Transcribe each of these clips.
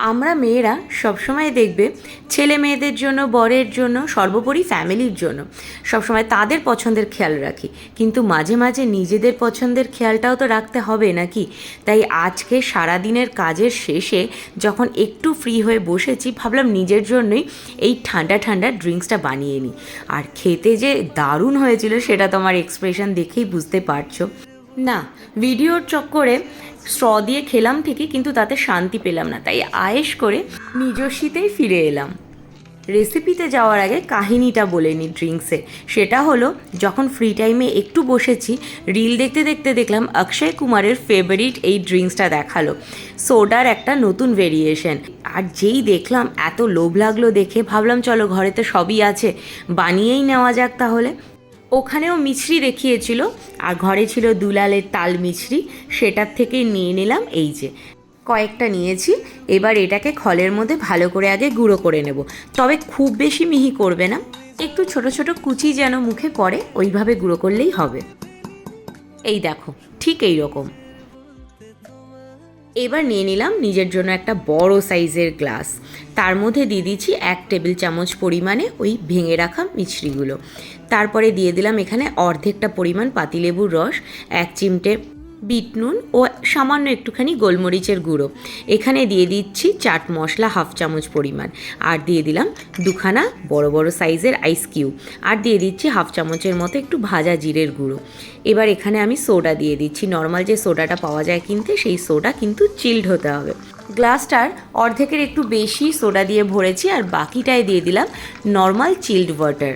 আমরা মেয়েরা সবসময় দেখবে ছেলে মেয়েদের জন্য, বরের জন্য, সর্বোপরি ফ্যামিলির জন্য। সবসময় তাদের পছন্দের খেয়াল রাখি। কিন্তু মাঝে মাঝে নিজেদের পছন্দের খেয়ালটাও তো রাখতে হবে নাকি? তাই আজকে সারাদিনের কাজের শেষে যখন একটু ফ্রি হয়ে বসেছি, ভাবলাম নিজের জন্যই এই ঠান্ডা ঠান্ডা ড্রিঙ্কসটা বানিয়ে নিই। আর খেতে যে দারুণ হয়েছিল সেটা তোমার এক্সপ্রেশন দেখেই বুঝতে পারছ। না ভিডিওর চক্করে স্ট্র দিয়ে খেলাম ঠিকই, কিন্তু তাতে শান্তি পেলাম না। তাই আয়েশ করে নিজস্বীতেই ফিরে এলাম। রেসিপিতে যাওয়ার আগে কাহিনীটা বলে নিই ড্রিঙ্কসে সেটা হলো, যখন ফ্রি টাইমে একটু বসেছি রিল দেখতে দেখতে দেখলাম অক্ষয় কুমারের ফেভারিট এই ড্রিঙ্কসটা দেখাল। সোডার একটা নতুন ভেরিয়েশন আর যেই দেখলাম, এত লোভ লাগল দেখে, ভাবলাম চলো ঘরে তো সবই আছে। বানিয়েই নেওয়া যাক তাহলে। ওখানেও মিছরি দেখিয়েছিল, আর ঘরে ছিল দুলালের তাল মিছরি, সেটার থেকে নিয়ে নিলাম এই যে। কয়েকটা নিয়েছি, এবার এটাকে খলের মধ্যে ভালো করে আগে গুঁড়ো করে নেব। তবে খুব বেশি মিহি করবে না, একটু ছোট ছোট কুচি যেন মুখে পড়ে, ওইভাবে গুঁড়ো করলেই হবে। এই দেখো, ঠিক এই রকম। এবার নিয়ে নিলাম নিজের জন্য একটা বড় সাইজের গ্লাস। তার মধ্যে দিয়ে দিচ্ছি এক টেবিল চামচ পরিমাণে ওই ভেঙে রাখা মিছরিগুলো। তারপরে দিয়ে দিলাম এখানে অর্ধেকটা পরিমাণ পাতিলেবুর রস, এক চিমটে বিট নুন ও সামান্য একটুখানি গোলমরিচের গুঁড়ো। এখানে দিয়ে দিচ্ছি চাট মশলা হাফ চামচ পরিমাণ। আর দিয়ে দিলাম দুখানা বড় বড় সাইজের আইস কিউব। আর দিয়ে দিচ্ছি হাফ চামচের মতো একটু ভাজা জিরের গুঁড়ো। এবার এখানে আমি সোডা দিয়ে দিচ্ছি। নর্মাল যে সোডাটা পাওয়া যায় কিনতে, সেই সোডা কিন্তু চিল্ড হতে হবে। গ্লাসটার অর্ধেকের একটু বেশি সোডা দিয়ে ভরেছি আর বাকিটায় দিয়ে দিলাম নর্মাল চিল্ড ওয়াটার।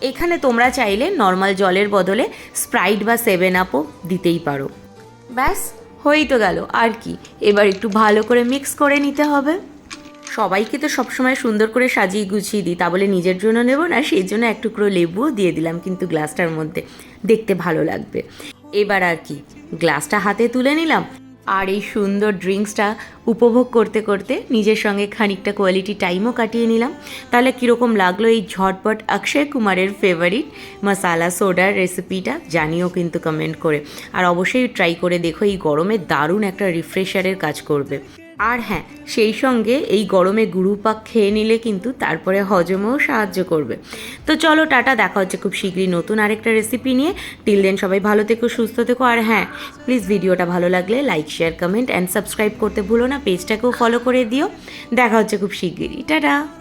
এখানে তোমরা চাইলে নর্মাল জলের বদলে স্প্রাইট বা সেভেন আপও দিতেই পারো। ব্যাস, হয়েই তো গেল। আর কি, এবার একটু ভালো করে মিক্স করে নিতে হবে। সবাইকে তো সবসময় সুন্দর করে সাজিয়ে গুছিয়ে দিই, তা বলে নিজের জন্য নেব না, সেই জন্য এক টুকরো লেবুও দিয়ে দিলাম কিন্তু গ্লাসটার মধ্যে। দেখতে ভালো লাগবে। এবার আর কি গ্লাসটা হাতে তুলে নিলাম। আর এই সুন্দর ড্রিঙ্কসটা উপভোগ করতে করতে নিজের সঙ্গে খানিকটা কোয়ালিটি টাইমও কাটিয়ে নিলাম। তাহলে কীরকম লাগল এই ঝটপট অক্ষয় কুমারের ফেভারিট মশালা সোডার রেসিপিটা জানিও কিন্তু কমেন্ট করে। আর অবশ্যই ট্রাই করে দেখো, এই গরমে দারুণ একটা রিফ্রেশারের কাজ করবে। আর হ্যাঁ সেই সঙ্গে এই গরমে গুরু পাক খেয়ে নিলে কিন্তু তারপরে হজমেও সাহায্য করবে। তো চলো টাটা, দেখা হচ্ছে খুব শীঘ্রই নতুন আরেকটা রেসিপি নিয়ে। টিল দেন সবাই ভালো থেকো, সুস্থ থেকো, আর হ্যাঁ প্লিজ ভিডিওটা ভালো লাগলে like share comment and subscribe করতে ভুলো না পেজটাকেও ফলো করে দিও। দেখা হচ্ছে খুব শীঘ্রই। টাটা!